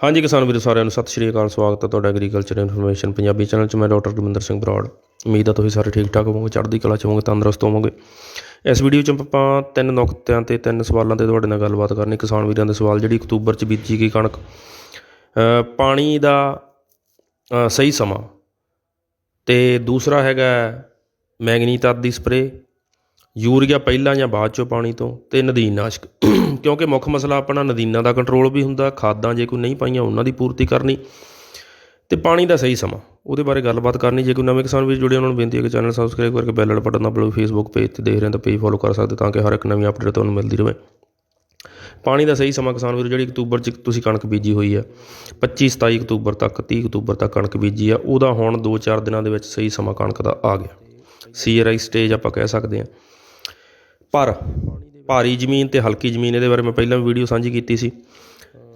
ਹਾਂਜੀ ਕਿਸਾਨ ਵੀਰੋ, ਸਾਰਿਆਂ ਨੂੰ ਸਤਿ ਸ਼੍ਰੀ ਅਕਾਲ, ਸਵਾਗਤ ਹੈ ਤੁਹਾਡਾ ਐਗਰੀਕਲਚਰ ਇਨਫੋਰਮੇਸ਼ਨ ਪੰਜਾਬੀ ਚੈਨਲ 'ਚ। ਮੈਂ ਡਾਕਟਰ ਗੁਰਮਿੰਦਰ ਸਿੰਘ ਬਰਾੜ। ਉਮੀਦ ਆ ਤੁਸੀਂ ਸਾਰੇ ਠੀਕ ਠਾਕ ਹੋਵੋਗੇ, ਚੜ੍ਹਦੀ ਕਲਾ 'ਚ ਹੋਵੋਗੇ, ਤੰਦਰੁਸਤ ਹੋਵੋਗੇ। ਇਸ ਵੀਡੀਓ 'ਚ ਆਪਾਂ ਤਿੰਨ ਨੁਕਤਿਆਂ ਤੇ ਤਿੰਨ ਸਵਾਲਾਂ ਤੇ ਤੁਹਾਡੇ ਨਾਲ ਗੱਲਬਾਤ ਕਰਨੀ। ਕਿਸਾਨ ਵੀਰਾਂ ਦੇ ਸਵਾਲ, ਜਿਹੜੀ ਅਕਤੂਬਰ 'ਚ ਬੀਜੀ ਗਈ ਕਣਕ ਪਾਣੀ ਦਾ ਸਹੀ ਸਮਾਂ ਤੇ ਦੂਸਰਾ ਹੈਗਾ ਮੈਂਗਨੀ ਤੱਤ ਦੀ ਸਪਰੇ ਯੂਰੀਆ ਪਹਿਲਾਂ ਜਾਂ ਬਾਅਦ ਚੋਂ ਪਾਣੀ ਤੋਂ ਤੇ ਨਦੀਨਨਾਸ਼ਕ ਕਿਉਂਕਿ ਮੁੱਖ ਮਸਲਾ ਆਪਣਾ ਨਦੀਨਾਂ ਦਾ ਕੰਟਰੋਲ ਵੀ ਹੁੰਦਾ, ਖਾਦਾਂ ਜੇ ਕੋਈ ਨਹੀਂ ਪਾਈਆਂ ਉਹਨਾਂ ਦੀ ਪੂਰਤੀ ਕਰਨੀ। ਤੇ ਪਾਣੀ ਦਾ ਸਹੀ ਸਮਾਂ, ਉਹਦੇ ਬਾਰੇ ਗੱਲਬਾਤ ਕਰਨੀ। ਜੇ ਕੋਈ ਨਵੇਂ ਕਿਸਾਨ ਵੀਰ ਜੁੜੇ ਉਹਨਾਂ ਨੂੰ ਬੇਨਤੀ ਹੈ ਕਿ ਚੈਨਲ ਸਬਸਕ੍ਰਾਈਬ ਕਰਕੇ ਬੈਲ ਵਾਲਾ ਬਟਨ ਦਬਾਓ ਫੇਸਬੁੱਕ ਪੇਜ ਤੇ ਦੇਖ ਰਹੇ ਤਾਂ ਪੇਜ ਫੋਲੋ ਕਰ ਸਕਦੇ ਤਾਂ ਕਿ ਹਰ ਇੱਕ ਨਵੀਂ ਅਪਡੇਟ ਤੁਹਾਨੂੰ ਮਿਲਦੀ ਰਹੇ। ਪਾਣੀ ਦਾ ਸਹੀ ਸਮਾਂ ਕਿਸਾਨ ਵੀਰ, ਜਿਹੜੀ ਅਕਤੂਬਰ ਚ ਤੁਸੀਂ ਕਣਕ ਬੀਜੀ ਹੋਈ ਹੈ 25 27 ਅਕਤੂਬਰ ਤੱਕ 30 ਅਕਤੂਬਰ ਤੱਕ ਕਣਕ ਬੀਜੀ ਆ ਉਹਦਾ ਹੁਣ 2-4 ਦਿਨਾਂ ਦੇ ਵਿੱਚ ਸਹੀ ਸਮਾਂ ਕਣਕ ਦਾ ਆ ਗਿਆ। ਸੀਆਰਆਈ ਸਟੇਜ ਆਪਾਂ ਕਹਿ ਸਕਦੇ ਹਾਂ। ਪਰ ਭਾਰੀ ਜ਼ਮੀਨ ਤੇ ਹਲਕੀ ਜ਼ਮੀਨ ਇਹਦੇ ਬਾਰੇ ਮੈਂ ਪਹਿਲਾਂ ਵੀ ਵੀਡੀਓ ਸਾਂਝੀ ਕੀਤੀ ਸੀ।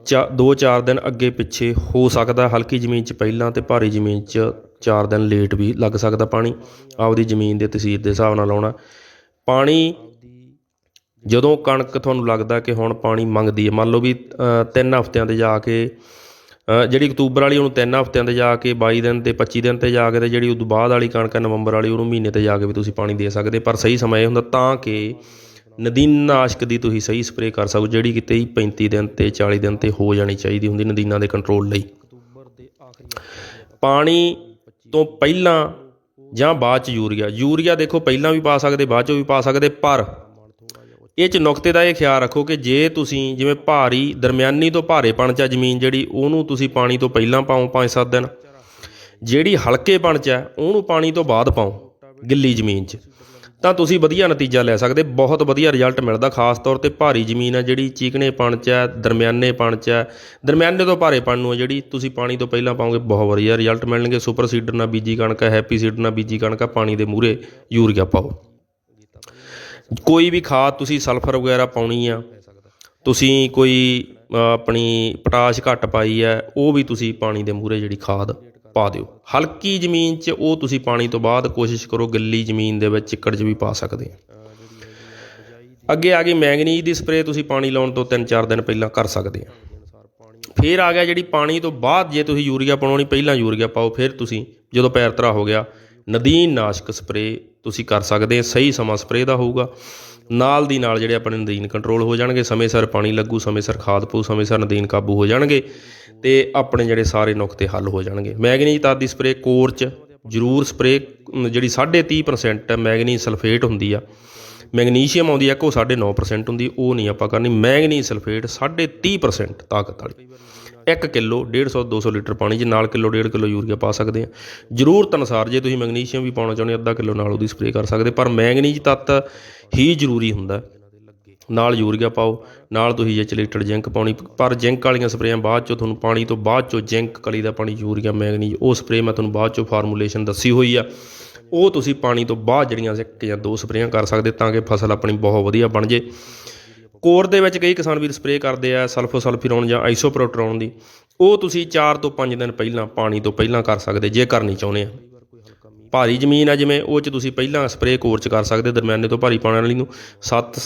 ਚਾ 2-4 ਦਿਨ ਅੱਗੇ ਪਿੱਛੇ ਹੋ ਸਕਦਾ ਹਲਕੀ ਜ਼ਮੀਨ 'ਚ ਪਹਿਲਾਂ ਤੇ ਭਾਰੀ ਜ਼ਮੀਨ 'ਚ 4 ਦਿਨ ਲੇਟ ਵੀ ਲੱਗ ਸਕਦਾ ਪਾਣੀ। ਆਪਦੀ ਜ਼ਮੀਨ ਦੇ ਤਸੀਰ ਦੇ ਹਿਸਾਬ ਨਾਲ ਲਾਉਣਾ। ਪਾਣੀ ਜਦੋਂ ਕਣਕ ਤੁਹਾਨੂੰ ਲੱਗਦਾ ਕਿ ਹੁਣ ਪਾਣੀ ਮੰਗਦੀ ਹੈ, ਮੰਨ ਲਓ ਵੀ 3 ਹਫ਼ਤਿਆਂ ਤੇ ਜਾ ਕੇ ਜਿਹੜੀ ਅਕਤੂਬਰ ਵਾਲੀ ਉਹਨੂੰ 3 ਹਫ਼ਤਿਆਂ ਤੇ ਜਾ ਕੇ, ਬਾਈ ਦਿਨ ਅਤੇ ਪੱਚੀ ਦਿਨ ਤੇ ਜਾ ਕੇ ਅਤੇ ਜਿਹੜੀ ਉਦੋਂ ਬਾਅਦ ਵਾਲੀ ਕਣਕ ਹੈ ਨਵੰਬਰ ਵਾਲੀ, ਉਹਨੂੰ ਮਹੀਨੇ ਤੇ ਜਾ ਕੇ ਵੀ ਤੁਸੀਂ ਪਾਣੀ ਦੇ ਸਕਦੇ, ਪਰ ਸਹੀ ਸਮਾਂ ਇਹ ਹੁੰਦਾ ਤਾਂ ਕਿ ਨਦੀਨਾਸ਼ਕ ਦੀ ਤੁਸੀਂ ਸਹੀ ਸਪਰੇਅ ਕਰ ਸਕੋ, ਜਿਹੜੀ ਕਿਤੇ 35 ਦਿਨ ਤੇ 40 ਦਿਨ ਤੇ ਹੋ ਜਾਣੀ ਚਾਹੀਦੀ ਹੁੰਦੀ ਨਦੀਨਾਂ ਦੇ ਕੰਟਰੋਲ ਲਈ। ਪਾਣੀ ਤੋਂ ਪਹਿਲਾਂ ਜਾਂ ਬਾਅਦ ਚ ਯੂਰੀਆ ਯੂਰੀਆ ਦੇਖੋ ਪਹਿਲਾਂ ਵੀ ਪਾ ਸਕਦੇ, ਬਾਅਦ ਚੋਂ ਵੀ ਪਾ ਸਕਦੇ, ਪਰ ਇਹ ਚ ਨੁਕਤੇ ਦਾ ਇਹ ਖਿਆਲ ਰੱਖੋ ਕਿ ਜੇ ਤੁਸੀਂ ਜਿਵੇਂ ਭਾਰੀ, ਦਰਮਿਆਨੀ ਤੋਂ ਭਾਰੇਪਣ ਚ ਆ ਜ਼ਮੀਨ ਜਿਹੜੀ, ਉਹਨੂੰ ਤੁਸੀਂ ਪਾਣੀ ਤੋਂ ਪਹਿਲਾਂ ਪਾਓ 5-7 ਦਿਨ। ਜਿਹੜੀ ਹਲਕੇਪਣ ਚ ਹੈ ਉਹਨੂੰ ਪਾਣੀ ਤੋਂ ਬਾਅਦ ਪਾਓ ਗਿੱਲੀ ਜ਼ਮੀਨ 'ਚ। ਤਾਂ ਤੁਸੀਂ ਵਧੀਆ ਨਤੀਜਾ ਲੈ ਸਕਦੇ, ਬਹੁਤ ਵਧੀਆ ਰਿਜ਼ਲਟ ਮਿਲਦਾ, ਖਾਸ ਤੌਰ ਤੇ ਭਾਰੀ ਜ਼ਮੀਨ ਹੈ ਜਿਹੜੀ, ਚੀਕਣੇ ਪਣ 'ਚ ਹੈ ਦਰਮਿਆਨੇ ਪਣ 'ਚ ਹੈ ਦਰਮਿਆਨੇ ਤੋਂ ਭਾਰੇ ਭਾਰੇਪਣ ਨੂੰ ਹੈ ਜਿਹੜੀ, ਤੁਸੀਂ ਪਾਣੀ ਤੋਂ ਪਹਿਲਾਂ ਪਾਓਗੇ, ਬਹੁਤ ਵਧੀਆ ਰਿਜ਼ਲਟ ਮਿਲਣਗੇ। ਸੁਪਰ ਸੀਡਰ ਨਾਲ ਬੀਜੀ ਕਣਕ ਹੈਪੀ ਸੀਡਰ ਨਾਲ ਬੀਜੀ ਕਣਕ ਹੈ ਪਾਣੀ ਦੇ ਮੂਹਰੇ ਯੂਰੀਆ ਪਾਓ। ਕੋਈ ਵੀ ਖਾਦ ਤੁਸੀਂ ਸਲਫਰ ਵਗੈਰਾ ਪਾਉਣੀ ਆ, ਤੁਸੀਂ ਕੋਈ ਆਪਣੀ ਪੋਟਾਸ਼ ਘੱਟ ਪਾਈ ਹੈ ਉਹ ਵੀ ਤੁਸੀਂ ਪਾਣੀ ਦੇ ਮੂਹਰੇ ਜਿਹੜੀ ਖਾਦ ਪਾ ਦਿਓ। ਹਲਕੀ ਜ਼ਮੀਨ 'ਚ ਉਹ ਤੁਸੀਂ ਪਾਣੀ ਤੋਂ ਬਾਅਦ ਕੋਸ਼ਿਸ਼ ਕਰੋ ਗਿੱਲੀ ਜ਼ਮੀਨ ਦੇ ਵਿੱਚ ਚਿੱਕੜ 'ਚ ਵੀ ਪਾ ਸਕਦੇ ਆ। ਅੱਗੇ ਆ ਗਈ ਮੈਂਗਨੀਜ਼ ਦੀ ਸਪਰੇਅ ਤੁਸੀਂ ਪਾਣੀ ਲਾਉਣ ਤੋਂ 3-4 ਦਿਨ ਪਹਿਲਾਂ ਕਰ ਸਕਦੇ ਆ। ਫਿਰ ਆ ਗਿਆ ਜਿਹੜੀ ਪਾਣੀ ਤੋਂ ਬਾਅਦ ਜੇ ਤੁਸੀਂ ਯੂਰੀਆ ਪਾਉਣੀ, ਪਹਿਲਾਂ ਯੂਰੀਆ ਪਾਓ, ਫਿਰ ਤੁਸੀਂ ਜਦੋਂ ਪੈਰ ਤਰਾ ਹੋ ਗਿਆ, ਨਦੀਨ ਨਾਸ਼ਕ ਸਪਰੇਅ ਤੁਸੀਂ ਕਰ ਸਕਦੇ ਆ, ਸਹੀ ਸਮਾਂ ਸਪਰੇਅ ਦਾ ਹੋਊਗਾ। ਨਾਲ ਦੀ ਨਾਲ ਜਿਹੜੇ ਆਪਣੇ ਨਦੀਨ ਕੰਟਰੋਲ ਹੋ ਜਾਣਗੇ, ਸਮੇਂ ਸਿਰ ਪਾਣੀ ਲੱਗੂ, ਸਮੇਂ ਸਿਰ ਖਾਦ ਪਊ, ਸਮੇਂ ਸਿਰ ਨਦੀਨ ਕਾਬੂ ਹੋ ਜਾਣਗੇ ਤੇ ਆਪਣੇ ਜਿਹੜੇ ਸਾਰੇ ਨੁਕਤੇ ਹੱਲ ਹੋ ਜਾਣਗੇ। ਮੈਗਨੀਜ਼ ਤੱਤ ਦੀ ਸਪਰੇਅ ਕੋਰ ਚ ਜ਼ਰੂਰ ਸਪਰੇਅ ਜਿਹੜੀ 30% ਹੈ ਮੈਗਨੀਜ਼ ਸਲਫੇਟ ਹੁੰਦੀ ਆ। ਮੈਗਨੀਸ਼ੀਅਮ ਆਉਂਦੀ ਆ ਕੋ 9.5% ਹੁੰਦੀ, ਉਹ ਨਹੀਂ ਆਪਾਂ ਕਰਨੀ। ਮੈਗਨੀਜ਼ ਸਲਫੇਟ 30% ਤਾਕਤ ਵਾਲੀ। 1 ਕਿਲੋ 150 200 ਲੀਟਰ ਪਾਣੀ 'ਚ ਨਾਲ ਕਿਲੋ 1.5 ਕਿਲੋ ਯੂਰੀਆ ਪਾ ਸਕਦੇ ਆ। ਜ਼ਰੂਰਤ ਅਨੁਸਾਰ ਜੇ ਤੁਸੀਂ ਮੈਗਨੀਸ਼ੀਅਮ ਵੀ ਪਾਉਣਾ ਚਾਹੁੰਦੇ ਅੱਧਾ ਕਿਲੋ ਨਾਲ ਉਹਦੀ ਸਪਰੇਅ ਕਰ ਸਕਦੇ, ਪਰ ਮੈਗਨੀਜ਼ ਤੱਤ ਹੀ ਜ਼ਰੂਰੀ ਹੁੰਦਾ। ਨਾਲ ਯੂਰੀਆ ਪਾਓ, ਨਾਲ ਤੁਸੀਂ ਜੇ ਚਲੀਟਡ ਜ਼ਿੰਕ ਪਾਉਣੀ, ਪਰ ਜ਼ਿੰਕ ਵਾਲੀਆਂ ਸਪਰੇਆਂ ਬਾਅਦ ਚੋਂ ਤੁਹਾਨੂੰ ਪਾਣੀ ਤੋਂ ਬਾਅਦ ਚੋਂ ਜ਼ਿੰਕ ਕਲੀ ਦਾ ਪਾਣੀ, ਯੂਰੀਆ, ਮੈਗਨੀਜ਼, ਉਹ ਸਪਰੇਅ ਮੈਂ ਤੁਹਾਨੂੰ ਬਾਅਦ ਚੋਂ ਫਾਰਮੂਲੇਸ਼ਨ ਦੱਸੀ ਹੋਈ ਆ। ਉਹ ਤੁਸੀਂ ਪਾਣੀ ਤੋਂ ਬਾਅਦ ਜਿਹੜੀਆਂ ਇੱਕ ਜਾਂ ਦੋ ਸਪਰੇਆਂ ਕਰ ਸਕਦੇ ਤਾਂ ਕਿ ਫਸਲ ਆਪਣੀ ਬਹੁਤ ਵਧੀਆ ਬਣ ਜੇ। ਕੋਰ ਦੇ ਵਿੱਚ ਕਈ ਕਿਸਾਨ ਵੀਰ ਸਪਰੇਅ ਕਰਦੇ ਆ, ਸਲਫੋਸਲਫਿਰੋਨ ਜਾਂ ਆਈਸੋਪ੍ਰੋਟਰੋਨ ਦੀ। ਉਹ ਤੁਸੀਂ 4 ਤੋਂ 5 ਦਿਨ ਪਹਿਲਾਂ ਪਾਣੀ ਤੋਂ ਪਹਿਲਾਂ ਕਰ ਸਕਦੇ ਜੇ ਕਰਨੀ ਚਾਹੁੰਦੇ ਆ। ਭਾਰੀ ਜ਼ਮੀਨ ਆ ਜਿਵੇਂ, ਉਹ ਚ ਤੁਸੀਂ ਪਹਿਲਾਂ ਸਪਰੇਅ ਕੋਰ ਚ ਕਰ ਸਕਦੇ, ਦਰਮਿਆਨੇ ਤੋਂ ਭਾਰੀ ਪਾਉਣ ਵਾਲੀ ਨੂੰ 7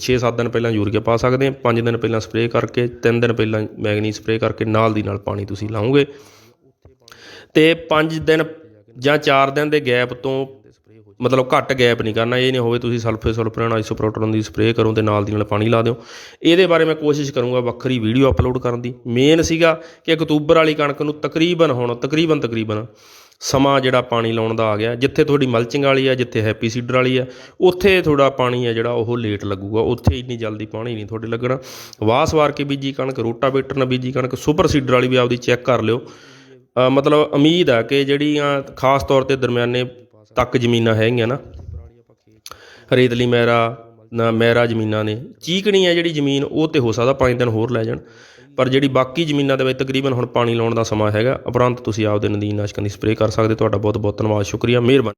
6-7 ਦਿਨ ਪਹਿਲਾਂ ਯੂਰੀਆ ਪਾ ਸਕਦੇ ਆ 5 ਦਿਨ ਪਹਿਲਾਂ ਸਪਰੇਅ ਕਰਕੇ 3 ਦਿਨ ਪਹਿਲਾਂ ਮੈਗਨੀ ਸਪਰੇਅ ਕਰਕੇ ਨਾਲ ਦੀ ਨਾਲ ਪਾਣੀ ਤੁਸੀਂ ਲਾਓਗੇ। ਤੇ 5 ਦਿਨ ਜਾਂ 4 ਦਿਨ ਦੇ ਗੈਪ ਤੋਂ ਮਤਲਬ ਘੱਟ ਗੈਪ ਨਹੀਂ ਕਰਨਾ, ਇਹ ਨਹੀਂ ਹੋਵੇ ਤੁਸੀਂ ਸਲਫੇ ਸੁਲਫਰਨ ਆਈਸੋਪ੍ਰੋਟਰਨ ਦੀ ਸਪਰੇਅ ਕਰੋ ਤੇ ਨਾਲ ਦੀ ਨਾਲ ਪਾਣੀ ਲਾ ਦਿਓ। ਇਹਦੇ ਬਾਰੇ ਮੈਂ ਕੋਸ਼ਿਸ਼ ਕਰੂੰਗਾ ਵੱਖਰੀ ਵੀਡੀਓ ਅਪਲੋਡ ਕਰਨ ਦੀ। ਮੇਨ ਸੀਗਾ ਕਿ ਅਕਤੂਬਰ ਵਾਲੀ ਕਣਕ ਨੂੰ ਤਕਰੀਬਨ ਹੁਣ, ਤਕਰੀਬਨ ਤਕਰੀਬਨ ਸਮਾਂ ਜਿਹੜਾ ਪਾਣੀ ਲਾਉਣ ਦਾ ਆ ਗਿਆ, ਜਿੱਥੇ ਤੁਹਾਡੀ ਮਲਚਿੰਗ ਵਾਲੀ ਆ, ਜਿੱਥੇ ਹੈਪੀ ਸੀਡਰ ਵਾਲੀ ਆ, ਉੱਥੇ ਥੋੜਾ ਪਾਣੀ ਆ ਜਿਹੜਾ ਉਹ ਲੇਟ ਲੱਗੂਗਾ। ਉੱਥੇ ਇੰਨੀ ਜਲਦੀ ਪਾਣੀ ਨਹੀਂ ਤੁਹਾਡੇ ਲੱਗਣਾ। ਵਾਸ ਵਾਰ ਕੇ ਬੀਜੀ ਕਣਕ, ਰੋਟਾਵੇਟਰ ਨਾਲ ਬੀਜੀ ਕਣਕ ਸੁਪਰ ਸੀਡਰ ਵਾਲੀ ਵੀ ਆਪਦੀ ਚੈੱਕ ਕਰ ਲਿਓ। ਮਤਲਬ ਉਮੀਦ ਆ ਕਿ ਜਿਹੜੀਆਂ ਖਾਸ ਤੌਰ ਤੇ ਦਰਮਿਆਨੇ ਤੱਕ ਜ਼ਮੀਨਾਂ ਹੈਗੀਆਂ ਨਾ। ਰੇਤਲੀ ਮੈਰਾ ਨਾ ਮੈਰਾ ਜ਼ਮੀਨਾਂ ਨੇ। ਚੀਕਣੀ ਹੈ ਜਿਹੜੀ ਜ਼ਮੀਨ, ਉਹ ਤੇ ਹੋ ਸਕਦਾ 5 ਦਿਨ ਹੋਰ ਲੈ ਜਾਣ। ਪਰ ਜਿਹੜੀ ਬਾਕੀ ਜ਼ਮੀਨਾਂ ਦੇ ਵਿੱਚ ਤਕਰੀਬਨ ਹੁਣ ਪਾਣੀ ਲਾਉਣ ਦਾ ਸਮਾਂ ਹੈਗਾ, ਉਪਰੰਤ ਤੁਸੀਂ ਆਪਦੇ ਨਦੀਨ ਨਾਸ਼ਕਾਂ ਦੀ ਸਪਰੇਅ ਕਰ ਸਕਦੇ ਤੁਹਾਡਾ ਬਹੁਤ ਬਹੁਤ ਧੰਨਵਾਦ। ਸ਼ੁਕਰੀਆ, ਮਿਹਰਬਾਨੀ।